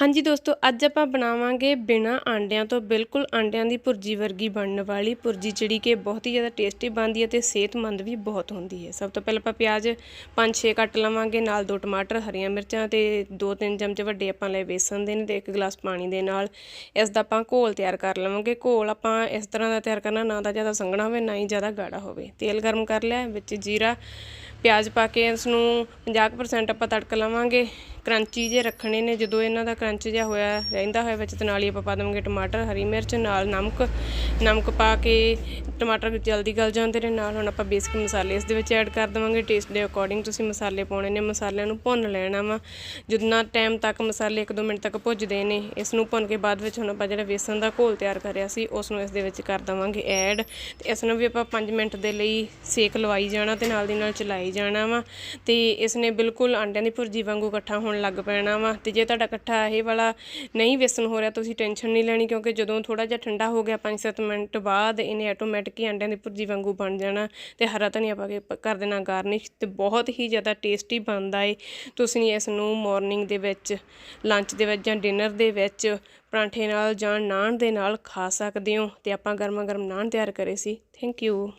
ਹਾਂਜੀ ਦੋਸਤੋ, ਅੱਜ ਆਪਾਂ ਬਣਾਵਾਂਗੇ ਬਿਨਾ ਆਂਡਿਆਂ ਤੋਂ ਬਿਲਕੁਲ ਆਂਡਿਆਂ ਦੀ ਭੁਰਜੀ ਵਰਗੀ ਬਣਨ ਵਾਲੀ ਭੁਰਜੀ, ਜਿਹੜੀ ਕਿ ਬਹੁਤ ਹੀ ਜ਼ਿਆਦਾ ਟੇਸਟੀ ਬਣਦੀ ਹੈ ਤੇ ਸਿਹਤਮੰਦ ਵੀ ਬਹੁਤ ਹੁੰਦੀ ਹੈ। ਸਭ ਤੋਂ ਪਹਿਲਾਂ ਆਪਾਂ ਪਿਆਜ਼ 5-6 ਕੱਟ ਲਵਾਂਗੇ, ਨਾਲ ਦੋ ਟਮਾਟਰ, ਹਰੀਆਂ ਮਿਰਚਾਂ ਤੇ 2-3 ਚਮਚ ਵੱਡੇ ਆਪਾਂ ਲਏ ਬੇਸਨ ਦੇ ਨੇ ਤੇ ਇੱਕ ਗਲਾਸ ਪਾਣੀ ਦੇ ਨਾਲ। ਇਸ ਦਾ ਆਪਾਂ ਘੋਲ ਤਿਆਰ ਕਰ ਲਵਾਂਗੇ। ਘੋਲ ਆਪਾਂ ਇਸ ਤਰ੍ਹਾਂ ਦਾ ਤਿਆਰ ਕਰਨਾ ਨਾ ਤਾਂ ਜ਼ਿਆਦਾ ਸੰਘਣਾ ਹੋਵੇ, ਨਾ ਹੀ ਜ਼ਿਆਦਾ ਗਾੜਾ ਹੋਵੇ। ਤੇਲ ਗਰਮ ਕਰ ਲਿਆ, ਵਿੱਚ ਜੀਰਾ ਪਿਆਜ਼ ਪਾ ਕੇ ਇਸ ਨੂੰ 50% ਆਪਾਂ ਤੜਕ ਲਵਾਂਗੇ। ਕਰੰਚੀ ਜੇ ਰੱਖਣੇ ਨੇ, ਜਦੋਂ ਇਹਨਾਂ ਦਾ ਕਰੰਚ ਜਿਹਾ ਹੋਇਆ ਰਹਿੰਦਾ ਹੋਇਆ ਵਿੱਚ, ਤੇ ਨਾਲ ਹੀ ਆਪਾਂ ਪਾ ਦੇਵਾਂਗੇ ਟਮਾਟਰ, ਹਰੀ ਮਿਰਚ, ਨਾਲ ਨਮਕ। ਨਮਕ ਪਾ ਕੇ ਟਮਾਟਰ ਜਲਦੀ ਗਲ ਜਾਂਦੇ ਨੇ, ਨਾਲ ਹੁਣ ਆਪਾਂ ਬੇਸਿਕ ਮਸਾਲੇ ਇਸ ਦੇ ਵਿੱਚ ਐਡ ਕਰ ਦੇਵਾਂਗੇ। ਟੇਸਟ ਦੇ ਅਕੋਰਡਿੰਗ ਤੁਸੀਂ ਮਸਾਲੇ ਪਾਉਣੇ ਨੇ, ਮਸਾਲਿਆਂ ਨੂੰ ਭੁੰਨ ਲੈਣਾ ਵਾ। ਜਿੰਨਾ ਟਾਈਮ ਤੱਕ ਮਸਾਲੇ 1-2 ਮਿੰਟ ਤੱਕ ਭੁੱਜਦੇ ਨੇ ਇਸ ਨੂੰ ਭੁੰਨ ਕੇ ਬਾਅਦ ਵਿੱਚ ਹੁਣ ਆਪਾਂ ਜਿਹੜਾ ਵੇਸਣ ਦਾ ਘੋਲ ਤਿਆਰ ਕਰਿਆ ਸੀ ਉਸ ਨੂੰ ਇਸ ਦੇ ਵਿੱਚ ਕਰ ਦੇਵਾਂਗੇ ਐਡ ਤੇ ਇਸ ਨੂੰ ਵੀ ਆਪਾਂ 5 ਮਿੰਟ ਦੇ ਲਈ ਸੇਕ ਲਵਾਈ ਜਾਣਾ ਤੇ ਨਾਲ ਦੀ ਨਾਲ ਚਲਾਈ ਜਾਣਾ ਵਾ ਤੇ ਇਸ ਨੇ ਬਿਲਕੁਲ ਆਂਡਿਆਂ ਦੀ ਭੁਰਜੀ ਵਾਂਗੂ ਇਕੱਠਾ ਹੋਣ ਲੱਗ ਪੈਣਾ ਵਾ ਤੇ ਜੇ ਤੁਹਾਡਾ ਇਕੱਠਾ ਇਹ ਵਾਲਾ ਨਹੀਂ ਵੇਸਣ ਹੋ ਰਿਹਾ, ਤੁਸੀਂ ਟੈਨਸ਼ਨ ਨਹੀਂ ਲੈਣੀ ਕਿਉਂਕਿ ਜਦੋਂ ਥੋੜਾ ਜਿਹਾ ਠੰਡਾ ਹੋ ਗਿਆ 5-7 ਮਿੰਟ ਬਾਅਦ ਇਹਨੇ ਆਟੋਮੈਟਿਕ ਹੀ ਆਂਡਿਆਂ ਦੀ ਭੁਰਜੀ ਵਾਂਗੂ ਬਣ ਜਾਣਾ ਤੇ ਹਰਾ ਧਨੀਆ ਪਾ ਕੇ ਕਰ ਦੇਣਾ ਗਾਰਨਿਸ਼ ਤੇ ਬਹੁਤ ਹੀ ਜ਼ਿਆਦਾ ਟੇਸਟੀ ਬਣਦਾ ਏ। ਤੁਸੀਂ ਇਸ ਨੂੰ ਮਾਰਨਿੰਗ ਦੇ ਵਿੱਚ ਲੰਚ ਦੇ ਵਿੱਚ ਜਾਂ ਡਿਨਰ ਦੇ ਵਿੱਚ ਪਰਾਂਠੇ ਨਾਲ ਜਾਂ ਨਾਨ ਦੇ ਨਾਲ ਖਾ ਸਕਦੇ ਹੋ ਤੇ ਆਪਾਂ ਗਰਮਾ ਗਰਮ ਨਾਨ ਤਿਆਰ ਕਰੇ ਸੀ। Thank you